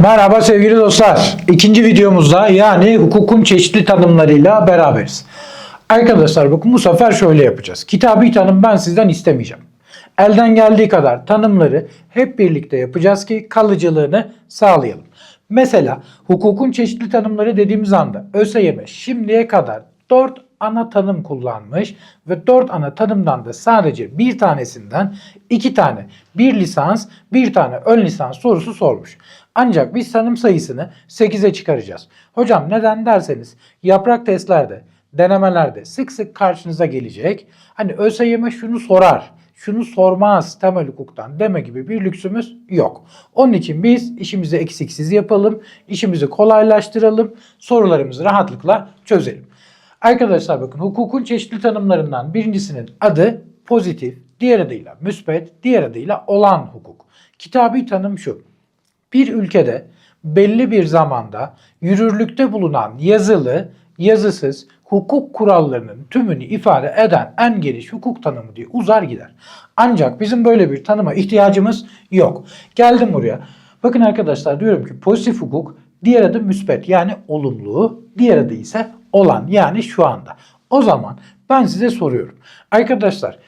Merhaba sevgili dostlar. İkinci videomuzda yani hukukun çeşitli tanımlarıyla beraberiz. Arkadaşlar bakın bu sefer şöyle yapacağız. Kitabi tanım ben sizden istemeyeceğim. Elden geldiği kadar tanımları hep birlikte yapacağız ki kalıcılığını sağlayalım. Mesela hukukun çeşitli tanımları dediğimiz anda ÖSYM şimdiye kadar 4 ana tanım kullanmış ve 4 ana tanımdan da sadece bir tanesinden 2 tane bir lisans, bir tane ön lisans sorusu sormuş. Ancak biz tanım sayısını 8'e çıkaracağız. Hocam neden derseniz yaprak testlerde, denemelerde sık sık karşınıza gelecek. Hani ÖSYM şunu sorar, şunu sormaz temel hukuktan deme gibi bir lüksümüz yok. Onun için biz işimizi eksiksiz yapalım, işimizi kolaylaştıralım, sorularımızı rahatlıkla çözelim. Arkadaşlar bakın hukukun çeşitli tanımlarından birincisinin adı pozitif, diğer adıyla müspet, diğer adıyla olan hukuk. Kitabi tanım şu. Bir ülkede belli bir zamanda yürürlükte bulunan yazılı, yazısız hukuk kurallarının tümünü ifade eden en geniş hukuk tanımı diye uzar gider. Ancak bizim böyle bir tanıma ihtiyacımız yok. Geldim buraya. Bakın arkadaşlar diyorum ki pozitif hukuk diğer adı müspet yani olumlu, diğer adı ise olan yani şu anda. O zaman ben size soruyorum. Arkadaşlar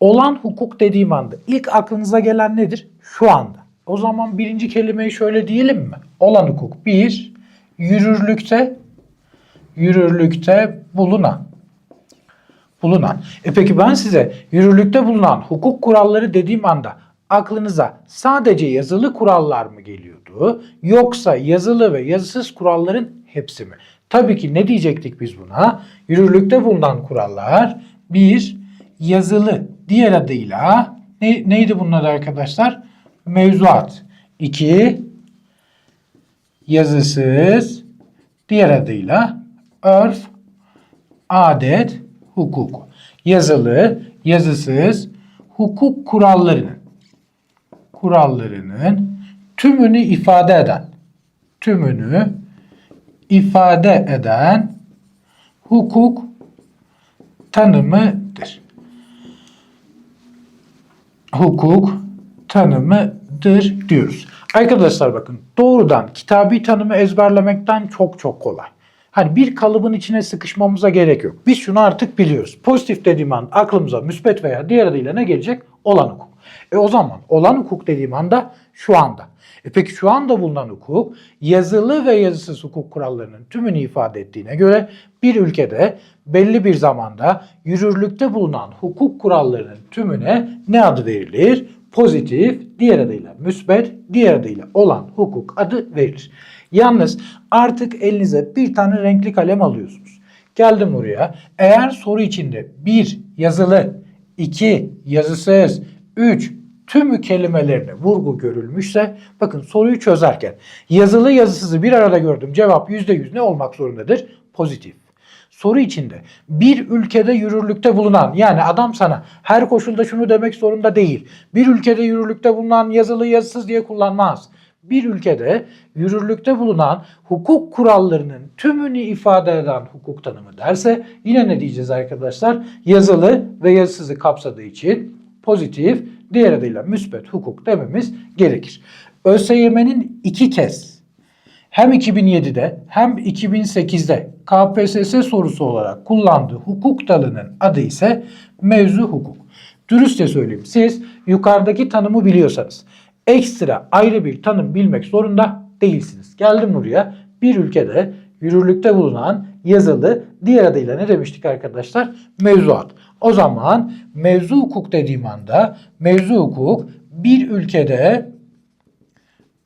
olan hukuk dediğim anda ilk aklınıza gelen nedir? Şu anda. O zaman birinci kelimeyi şöyle diyelim mi? Olan hukuk bir, yürürlükte yürürlükte bulunan. Bulunan. E peki ben size yürürlükte bulunan hukuk kuralları dediğim anda aklınıza sadece yazılı kurallar mı geliyordu? Yoksa yazılı ve yazısız kuralların hepsi mi? Tabii ki ne diyecektik biz buna? Yürürlükte bulunan kurallar bir yazılı diğer adıyla ne, neydi bunun adı arkadaşlar? Mevzuat. 2 yazısız diğer adıyla örf, adet, hukuk. Yazılı, yazısız hukuk kurallarının kurallarının tümünü ifade eden tümünü ifade eden hukuk tanımıdır. Hukuk tanımıdır diyoruz. Arkadaşlar bakın doğrudan kitabi tanımı ezberlemekten çok çok kolay. Hani bir kalıbın içine sıkışmamıza gerek yok. Biz şunu artık biliyoruz. Pozitif dediğim an aklımıza müspet veya diğer adıyla ne gelecek? Olan hukuk. E o zaman olan hukuk dediğim anda şu anda. E peki şu anda bulunan hukuk yazılı ve yazısız hukuk kurallarının tümünü ifade ettiğine göre bir ülkede belli bir zamanda yürürlükte bulunan hukuk kurallarının tümüne ne adı verilir? Pozitif, diğer adıyla müsbet, diğer adıyla olan hukuk adı verilir. Yalnız artık elinize bir tane renkli kalem alıyorsunuz. Geldim buraya. Eğer soru içinde bir yazılı, iki yazısız, üç tümü kelimelerine vurgu görülmüşse bakın soruyu çözerken yazılı yazısızı bir arada gördüm. Cevap %100 ne olmak zorundadır? Pozitif. Soru içinde bir ülkede yürürlükte bulunan yani adam sana her koşulda şunu demek zorunda değil. Bir ülkede yürürlükte bulunan yazılı yazısız diye kullanmaz. Bir ülkede yürürlükte bulunan hukuk kurallarının tümünü ifade eden hukuk tanımı derse yine ne diyeceğiz arkadaşlar? Yazılı ve yazısızı kapsadığı için pozitif, diğer adıyla müspet hukuk dememiz gerekir. ÖSYM'nin iki kez hem 2007'de hem 2008'de KPSS sorusu olarak kullandığı hukuk dalının adı ise mevzu hukuk. Dürüstçe söyleyeyim siz yukarıdaki tanımı biliyorsanız ekstra ayrı bir tanım bilmek zorunda değilsiniz. Geldim buraya bir ülkede yürürlükte bulunan yazılı diğer adıyla ne demiştik arkadaşlar? Mevzuat. O zaman mevzu hukuk dediğim anda mevzu hukuk bir ülkede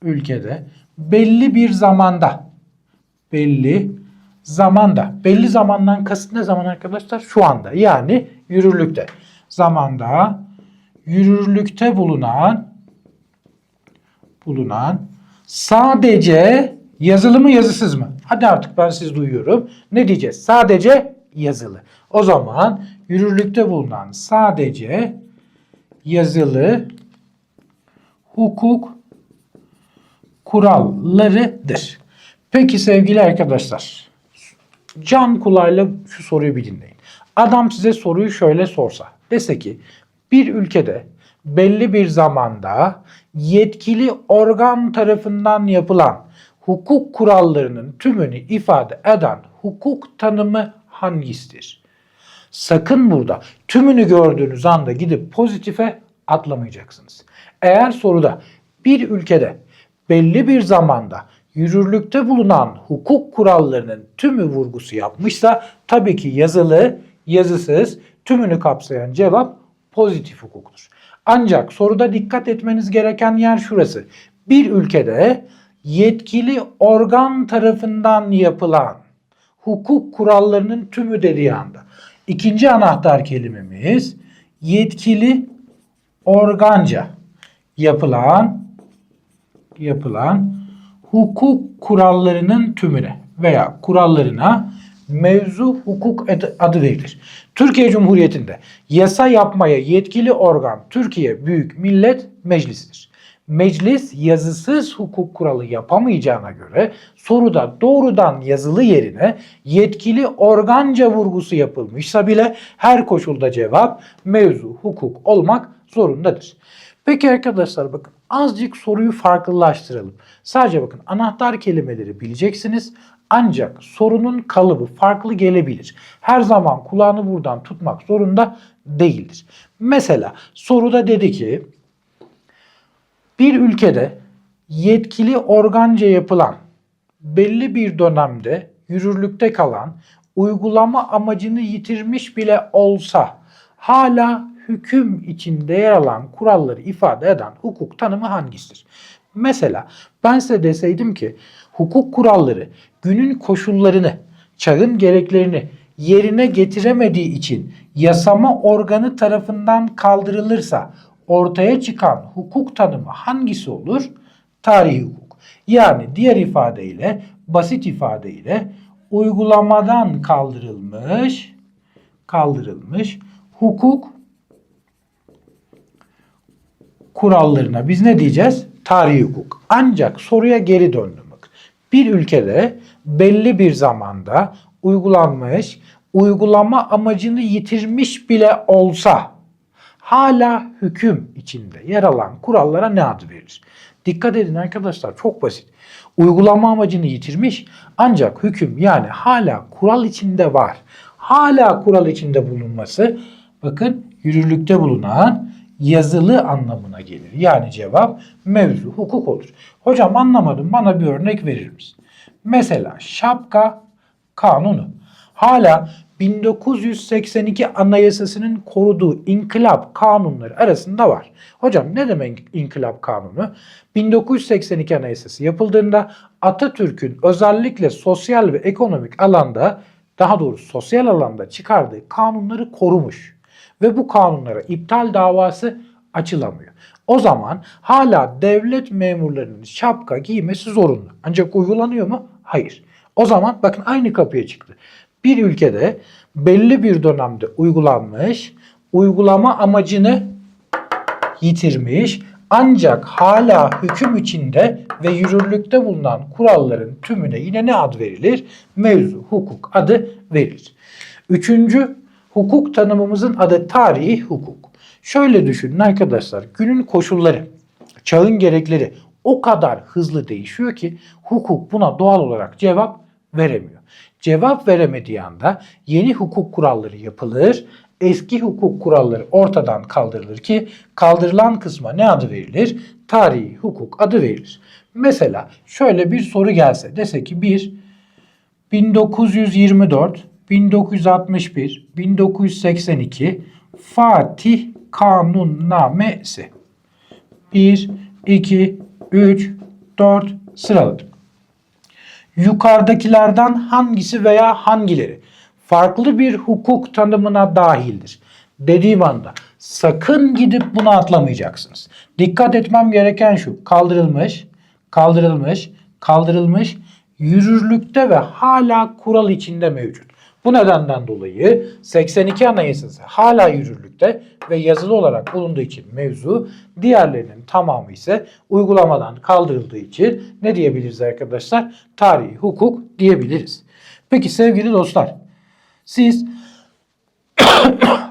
ülkede belli bir zamanda belli zamanda belli zamandan kasıt ne zaman arkadaşlar? Şu anda yani yürürlükte zamanda yürürlükte bulunan bulunan sadece yazılı mı yazısız mı? Hadi artık ben siz duyuyorum. Ne diyeceğiz? Sadece yazılı. O zaman yürürlükte bulunan sadece yazılı hukuk kurallarıdır. Peki sevgili arkadaşlar, can kulağıyla şu soruyu bir dinleyin. Adam size soruyu şöyle sorsa, dese ki bir ülkede belli bir zamanda yetkili organ tarafından yapılan hukuk kurallarının tümünü ifade eden hukuk tanımı hangisidir? Sakın burada tümünü gördüğünüz anda gidip pozitife atlamayacaksınız. Eğer soruda bir ülkede belli bir zamanda yürürlükte bulunan hukuk kurallarının tümü vurgusu yapmışsa tabii ki yazılı, yazısız tümünü kapsayan cevap pozitif hukuktur. Ancak soruda dikkat etmeniz gereken yer şurası. Bir ülkede yetkili organ tarafından yapılan hukuk kurallarının tümü dediği anda. İkinci anahtar kelimemiz yetkili organca yapılan yapılan hukuk kurallarının tümüne veya kurallarına mevzu hukuk adı- verilir. Türkiye Cumhuriyeti'nde yasa yapmaya yetkili organ Türkiye Büyük Millet Meclisi'dir. Meclis yazısız hukuk kuralı yapamayacağına göre soruda doğrudan yazılı yerine yetkili organca vurgusu yapılmışsa bile her koşulda cevap mevzu hukuk olmak zorundadır. Peki arkadaşlar bakın azıcık soruyu farklılaştıralım. Sadece bakın anahtar kelimeleri bileceksiniz. Ancak sorunun kalıbı farklı gelebilir. Her zaman kulağını buradan tutmak zorunda değildir. Mesela soruda dedi ki bir ülkede yetkili organca yapılan belli bir dönemde yürürlükte kalan uygulama amacını yitirmiş bile olsa hala hüküm içinde yer alan kuralları ifade eden hukuk tanımı hangisidir? Mesela ben size deseydim ki hukuk kuralları günün koşullarını, çağın gereklerini yerine getiremediği için yasama organı tarafından kaldırılırsa ortaya çıkan hukuk tanımı hangisi olur? Tarihi hukuk. Yani diğer ifadeyle, basit ifadeyle uygulamadan kaldırılmış kaldırılmış hukuk kurallarına biz ne diyeceğiz? Tarihi hukuk. Ancak soruya geri döndüm. Bir ülkede belli bir zamanda uygulanmış, uygulama amacını yitirmiş bile olsa hala hüküm içinde yer alan kurallara ne adı verilir? Dikkat edin arkadaşlar çok basit. Uygulama amacını yitirmiş ancak hüküm yani hala kural içinde var. Hala kural içinde bulunması bakın yürürlükte bulunan yazılı anlamına gelir. Yani cevap mevzu hukuk olur. Hocam anlamadım bana bir örnek verir misin? Mesela şapka kanunu hala 1982 Anayasası'nın koruduğu inkılap kanunları arasında var. Hocam ne demek inkılap kanunu? 1982 Anayasası yapıldığında Atatürk'ün özellikle sosyal ve ekonomik alanda daha doğrusu sosyal alanda çıkardığı kanunları korumuş ve bu kanunlara iptal davası açılamıyor. O zaman hala devlet memurlarının şapka giymesi zorunlu. Ancak uygulanıyor mu? Hayır. O zaman bakın aynı kapıya çıktı. Bir ülkede belli bir dönemde uygulanmış, uygulama amacını yitirmiş ancak hala hüküm içinde ve yürürlükte bulunan kuralların tümüne yine ne ad verilir? Mevzu hukuk adı verilir. Üçüncü hukuk tanımımızın adı tarihi hukuk. Şöyle düşünün arkadaşlar günün koşulları, çağın gerekleri o kadar hızlı değişiyor ki hukuk buna doğal olarak cevap veremiyor. Cevap veremediği anda yeni hukuk kuralları yapılır, eski hukuk kuralları ortadan kaldırılır ki kaldırılan kısma ne adı verilir? Tarihi hukuk adı verilir. Mesela şöyle bir soru gelse dese ki bir 1924, 1961, 1982 Fatih Kanunnamesi. 1, 2, 3, 4 sıraladım. Yukarıdakilerden hangisi veya hangileri farklı bir hukuk tanımına dahildir? Dediğim anda sakın gidip bunu atlamayacaksınız. Dikkat etmem gereken şu. Kaldırılmış, kaldırılmış, kaldırılmış, yürürlükte ve hala kural içinde mevcut. Bu nedenden dolayı 82 Anayasası hala yürürlükte ve yazılı olarak bulunduğu için mevzu, diğerlerinin tamamı ise uygulamadan kaldırıldığı için ne diyebiliriz arkadaşlar? Tarihi hukuk diyebiliriz. Peki sevgili dostlar, siz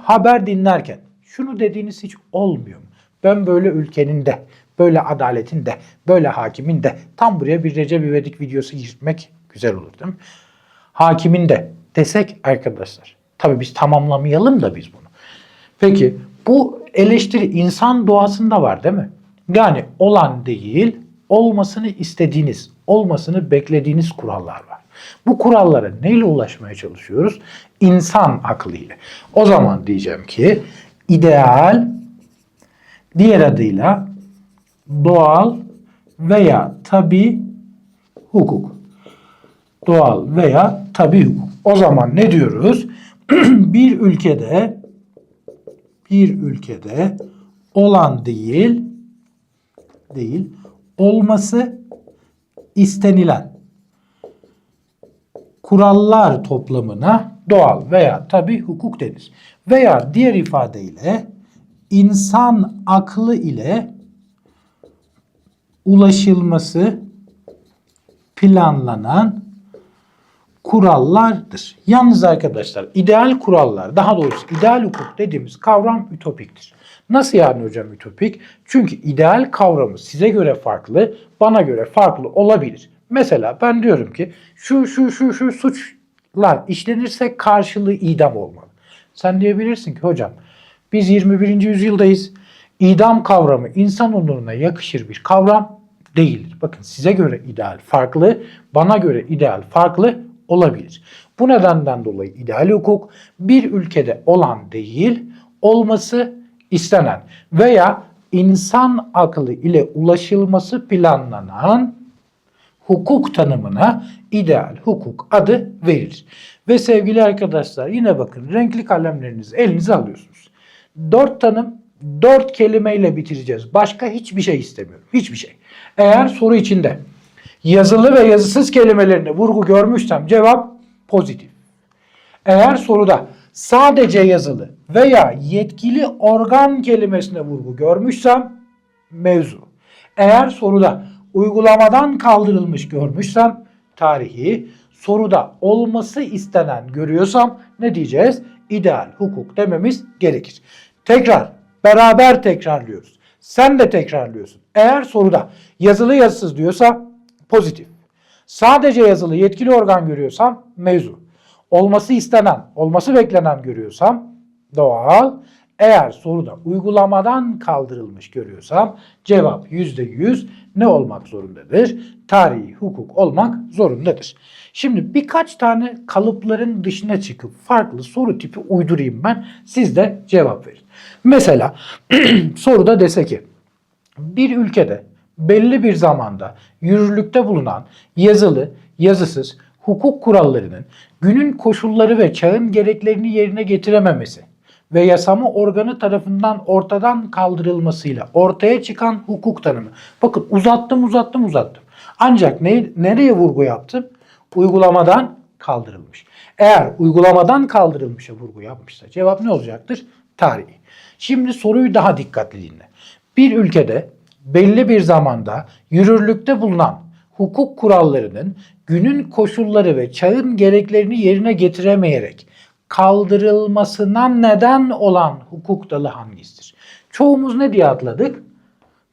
haber dinlerken şunu dediğiniz hiç olmuyor mu? Ben böyle ülkenin de, böyle adaletin de, böyle hakimin de tam buraya bir Recep İvedik videosu girmek güzel olur değil mi? Hakimin de desek arkadaşlar. Tabii biz tamamlamayalım da biz bunu. Peki bu eleştiri insan doğasında var değil mi? Yani olan değil, olmasını istediğiniz, olmasını beklediğiniz kurallar var. Bu kurallara neyle ulaşmaya çalışıyoruz? İnsan aklıyla. O zaman diyeceğim ki ideal diğer adıyla doğal veya tabi hukuk. Doğal veya tabi hukuk. O zaman ne diyoruz? bir ülkede bir ülkede olan değil değil olması istenilen kurallar toplamına doğal veya tabi hukuk denir. Veya diğer ifadeyle insan aklı ile ulaşılması planlanan kurallardır. Yalnız arkadaşlar ideal kurallar daha doğrusu ideal hukuk dediğimiz kavram ütopiktir. Nasıl yani hocam ütopik? Çünkü ideal kavramı size göre farklı, bana göre farklı olabilir. Mesela ben diyorum ki şu şu şu şu suçlar işlenirse karşılığı idam olmalı. Sen diyebilirsin ki hocam biz 21. yüzyıldayız. İdam kavramı insan onuruna yakışır bir kavram değildir. Bakın size göre ideal farklı, bana göre ideal farklı olabilir. Bu nedenden dolayı ideal hukuk bir ülkede olan değil, olması istenen veya insan aklı ile ulaşılması planlanan hukuk tanımına ideal hukuk adı verilir. Ve sevgili arkadaşlar yine bakın renkli kalemlerinizi elinize alıyorsunuz. Dört tanım, dört kelimeyle bitireceğiz. Başka hiçbir şey istemiyorum. Hiçbir şey. Eğer soru içinde yazılı ve yazısız kelimelerine vurgu görmüşsem cevap pozitif. Eğer soruda sadece yazılı veya yetkili organ kelimesine vurgu görmüşsem mevzu. Eğer soruda uygulamadan kaldırılmış görmüşsem tarihi, soruda olması istenen görüyorsam ne diyeceğiz? İdeal hukuk dememiz gerekir. Tekrar, beraber tekrarlıyoruz. Sen de tekrarlıyorsun. Eğer soruda yazılı yazısız diyorsa pozitif. Sadece yazılı yetkili organ görüyorsam mevzu. Olması istenen, olması beklenen görüyorsam doğal. Eğer soruda uygulamadan kaldırılmış görüyorsam cevap %100 ne olmak zorundadır? Tarihi hukuk olmak zorundadır. Şimdi birkaç tane kalıpların dışına çıkıp farklı soru tipi uydurayım ben. Siz de cevap verin. Mesela soruda dese ki bir ülkede belli bir zamanda yürürlükte bulunan yazılı, yazısız hukuk kurallarının günün koşulları ve çağın gereklerini yerine getirememesi ve yasama organı tarafından ortadan kaldırılmasıyla ortaya çıkan hukuk tanımı. Bakın uzattım uzattım uzattım. Ancak ne, nereye vurgu yaptım? Uygulamadan kaldırılmış. Eğer uygulamadan kaldırılmışa vurgu yapmışsa cevap ne olacaktır? Tarihi. Şimdi soruyu daha dikkatli dinle. Bir ülkede belli bir zamanda yürürlükte bulunan hukuk kurallarının günün koşulları ve çağın gereklerini yerine getiremeyerek kaldırılmasına neden olan hukuk dalı hangisidir? Çoğumuz ne diye atladık?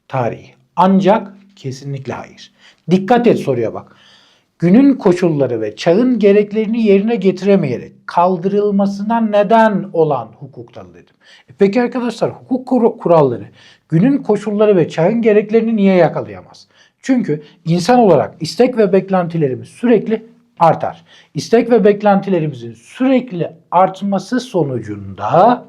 Tarihi. Ancak kesinlikle hayır. Dikkat et soruya bak. Günün koşulları ve çağın gereklerini yerine getiremeyerek kaldırılmasına neden olan hukuk dalı dedim. E peki arkadaşlar hukuk kur- kuralları günün koşulları ve çağın gereklerini niye yakalayamaz? Çünkü insan olarak istek ve beklentilerimiz sürekli artar. İstek ve beklentilerimizin sürekli artması sonucunda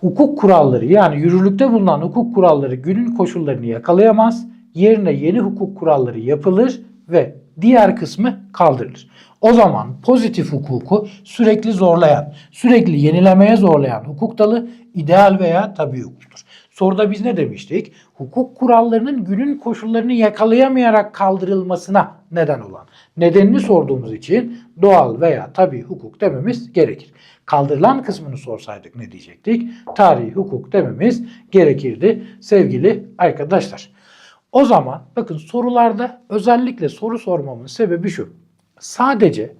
hukuk kuralları yani yürürlükte bulunan hukuk kuralları günün koşullarını yakalayamaz. Yerine yeni hukuk kuralları yapılır ve diğer kısmı kaldırılır. O zaman pozitif hukuku sürekli zorlayan, sürekli yenilemeye zorlayan hukuk dalı ideal veya tabi hukuktur. Soruda biz ne demiştik? Hukuk kurallarının günün koşullarını yakalayamayarak kaldırılmasına neden olan. Nedenini sorduğumuz için doğal veya tabi hukuk dememiz gerekir. Kaldırılan kısmını sorsaydık ne diyecektik? Tarihi hukuk dememiz gerekirdi sevgili arkadaşlar. O zaman bakın sorularda özellikle soru sormamın sebebi şu. Sadece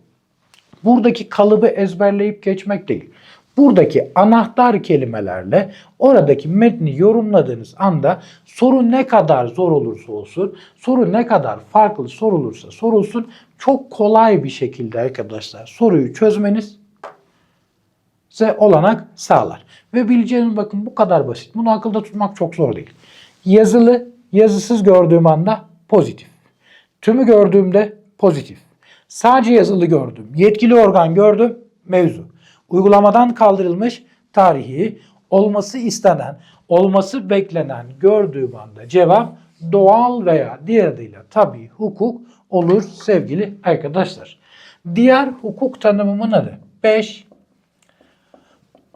buradaki kalıbı ezberleyip geçmek değil. Buradaki anahtar kelimelerle oradaki metni yorumladığınız anda soru ne kadar zor olursa olsun, soru ne kadar farklı sorulursa sorulsun çok kolay bir şekilde arkadaşlar soruyu çözmeniz size olanak sağlar. Ve bileceğiniz bakın bu kadar basit. Bunu akılda tutmak çok zor değil. Yazılı, yazısız gördüğüm anda pozitif. Tümü gördüğümde pozitif. Sadece yazılı gördüm. Yetkili organ gördüm. Mevzu. Uygulamadan kaldırılmış tarihi olması istenen, olması beklenen gördüğüm anda cevap doğal veya diğer adıyla tabii hukuk olur sevgili arkadaşlar. Diğer hukuk tanımımın adı 5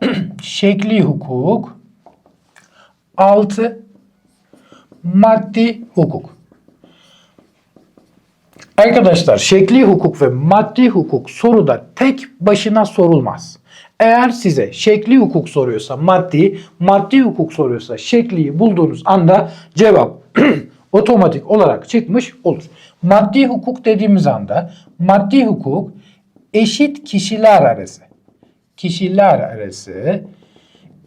şekli hukuk 6 maddi hukuk. Arkadaşlar şekli hukuk ve maddi hukuk soruda tek başına sorulmaz. Eğer size şekli hukuk soruyorsa maddi, maddi hukuk soruyorsa şekliyi bulduğunuz anda cevap otomatik olarak çıkmış olur. Maddi hukuk dediğimiz anda maddi hukuk eşit kişiler arası kişiler arası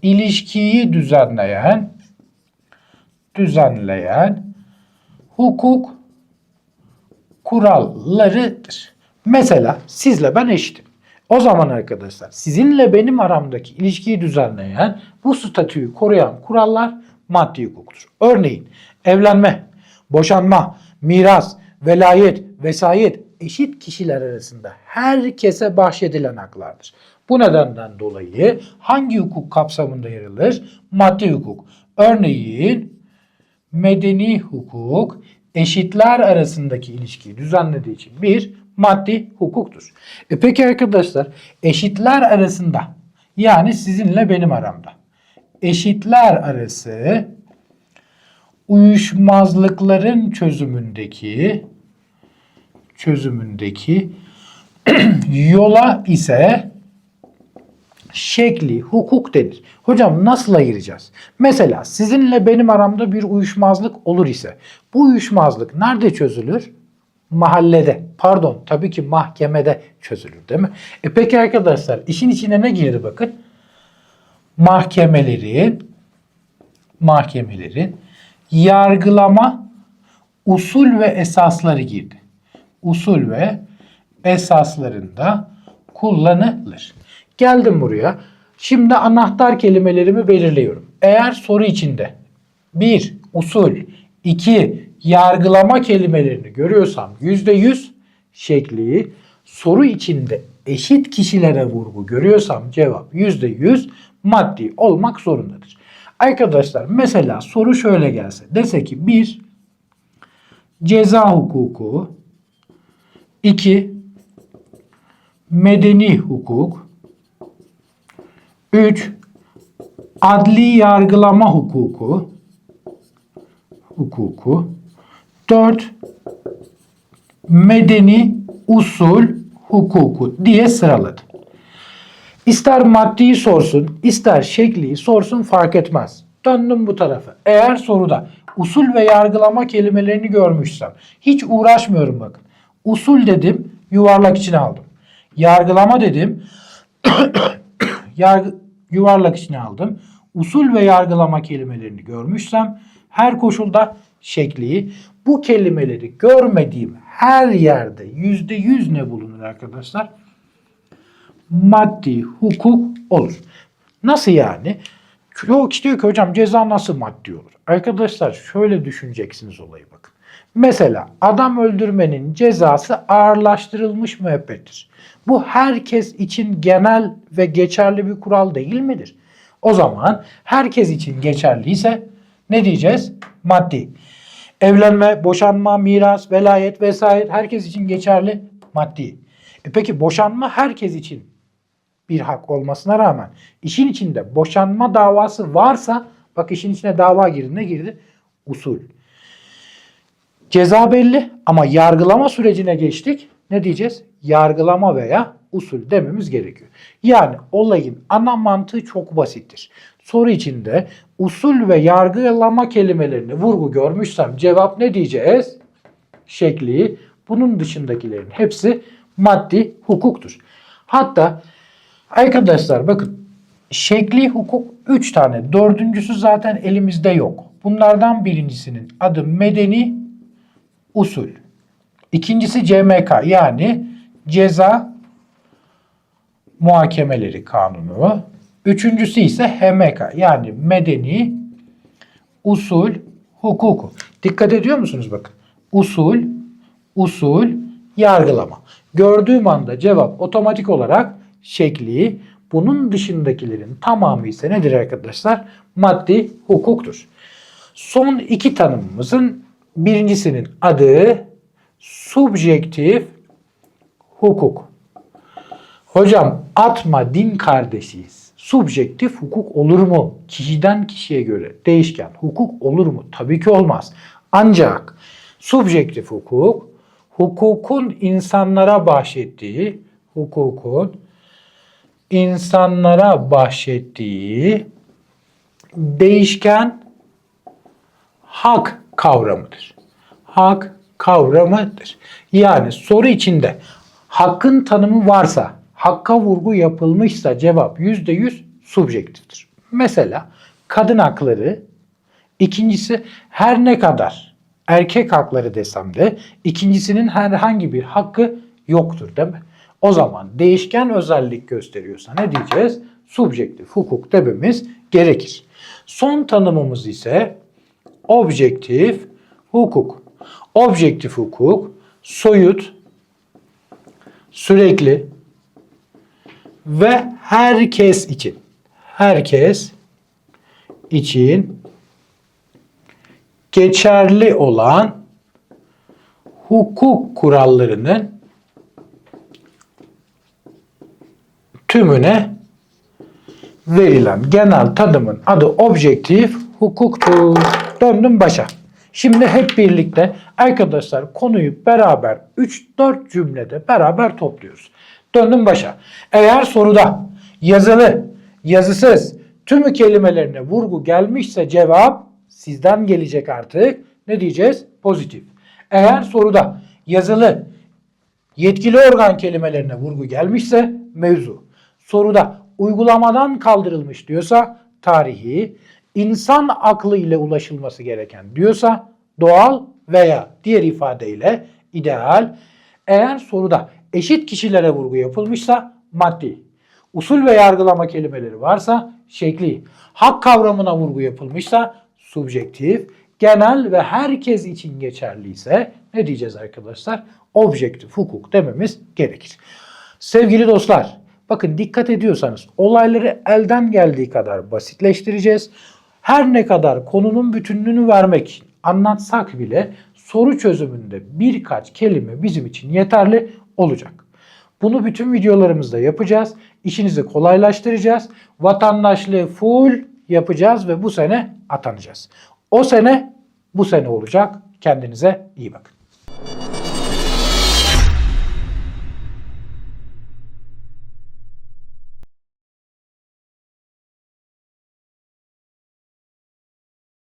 ilişkiyi düzenleyen düzenleyen hukuk kurallarıdır. Mesela sizle ben eşitim. O zaman arkadaşlar sizinle benim aramdaki ilişkiyi düzenleyen bu statüyü koruyan kurallar maddi hukuktur. Örneğin evlenme, boşanma, miras, velayet, vesayet eşit kişiler arasında herkese bahşedilen haklardır. Bu nedenden dolayı hangi hukuk kapsamında yer alır? Maddi hukuk. Örneğin medeni hukuk eşitler arasındaki ilişkiyi düzenlediği için bir maddi hukuktur. E peki arkadaşlar eşitler arasında yani sizinle benim aramda eşitler arası uyuşmazlıkların çözümündeki çözümündeki yola ise şekli hukuk denir. Hocam nasıl ayıracağız? Mesela sizinle benim aramda bir uyuşmazlık olur ise bu uyuşmazlık nerede çözülür? Mahallede. Pardon tabii ki mahkemede çözülür değil mi? E peki arkadaşlar işin içine ne girdi bakın? Mahkemelerin mahkemelerin yargılama usul ve esasları girdi. Usul ve esaslarında kullanılır. Geldim buraya. Şimdi anahtar kelimelerimi belirliyorum. Eğer soru içinde 1. Usul 2. Yargılama kelimelerini görüyorsam %100 şekli soru içinde eşit kişilere vurgu görüyorsam cevap %100 maddi olmak zorundadır. Arkadaşlar mesela soru şöyle gelse. Dese ki 1. Ceza hukuku 2. Medeni hukuk 3. Adli yargılama hukuku hukuku 4. Medeni usul hukuku diye sıraladı. İster maddiyi sorsun, ister şekliyi sorsun fark etmez. Döndüm bu tarafa. Eğer soruda usul ve yargılama kelimelerini görmüşsem hiç uğraşmıyorum bakın. Usul dedim, yuvarlak içine aldım. Yargılama dedim, yargı, yuvarlak içine aldım. Usul ve yargılama kelimelerini görmüşsem her koşulda şekliyi bu kelimeleri görmediğim her yerde yüzde yüz ne bulunur arkadaşlar? Maddi hukuk olur. Nasıl yani? Yok diyor ki hocam ceza nasıl maddi olur? Arkadaşlar şöyle düşüneceksiniz olayı bakın. Mesela adam öldürmenin cezası ağırlaştırılmış müebbettir. Bu herkes için genel ve geçerli bir kural değil midir? O zaman herkes için geçerliyse ne diyeceğiz? Maddi. Evlenme, boşanma, miras, velayet vesaire herkes için geçerli maddi. E peki boşanma herkes için bir hak olmasına rağmen işin içinde boşanma davası varsa bak işin içine dava girdi ne girdi? Usul. Ceza belli ama yargılama sürecine geçtik. Ne diyeceğiz? Yargılama veya usul dememiz gerekiyor. Yani olayın ana mantığı çok basittir. Soru içinde usul ve yargılama kelimelerini vurgu görmüşsem cevap ne diyeceğiz? Şekli. Bunun dışındakilerin hepsi maddi hukuktur. Hatta arkadaşlar bakın Şekli hukuk 3 tane. Dördüncüsü zaten elimizde yok. Bunlardan birincisinin adı medeni usul. İkincisi CMK yani ceza muhakemeleri kanunu. Üçüncüsü ise HMK yani medeni usul hukuku. Dikkat ediyor musunuz bakın. Usul, usul, yargılama. Gördüğüm anda cevap otomatik olarak şekli, bunun dışındakilerin tamamı ise nedir arkadaşlar? Maddi hukuktur. Son iki tanımımızın birincisinin adı subjektif hukuk. Hocam atma din kardeşiyiz. Subjektif hukuk olur mu? Kişiden kişiye göre değişken hukuk olur mu? Tabii ki olmaz. Ancak subjektif hukuk hukukun insanlara bahşettiği hukukun insanlara bahşettiği değişken hak kavramıdır. Hak kavramıdır. Yani soru içinde hakkın tanımı varsa, hakka vurgu yapılmışsa cevap %100 subjektiftir. Mesela kadın hakları, ikincisi her ne kadar erkek hakları desem de ikincisinin herhangi bir hakkı yoktur değil mi? O zaman değişken özellik gösteriyorsa ne diyeceğiz? Subjektif hukuk dememiz gerekir. Son tanımımız ise objektif hukuk. Objektif hukuk soyut, sürekli ve herkes için herkes için geçerli olan hukuk kurallarının tümüne verilen genel tanımın adı objektif hukuktur. Döndüm başa. Şimdi hep birlikte arkadaşlar konuyu beraber 3-4 cümlede beraber topluyoruz. Döndüm başa. Eğer soruda yazılı, yazısız tümü kelimelerine vurgu gelmişse cevap sizden gelecek artık. Ne diyeceğiz? Pozitif. Eğer soruda yazılı, yetkili organ kelimelerine vurgu gelmişse mevzu. Soruda uygulamadan kaldırılmış diyorsa tarihi, insan aklı ile ulaşılması gereken diyorsa doğal veya diğer ifadeyle ideal. Eğer soruda eşit kişilere vurgu yapılmışsa maddi. Usul ve yargılama kelimeleri varsa şekli. Hak kavramına vurgu yapılmışsa subjektif. Genel ve herkes için geçerliyse ne diyeceğiz arkadaşlar? Objektif hukuk dememiz gerekir. Sevgili dostlar, bakın dikkat ediyorsanız olayları elden geldiği kadar basitleştireceğiz. Her ne kadar konunun bütünlüğünü vermek anlatsak bile soru çözümünde birkaç kelime bizim için yeterli olacak. Bunu bütün videolarımızda yapacağız. İşinizi kolaylaştıracağız. Vatandaşlığı full yapacağız ve bu sene atanacağız. O sene bu sene olacak. Kendinize iyi bakın.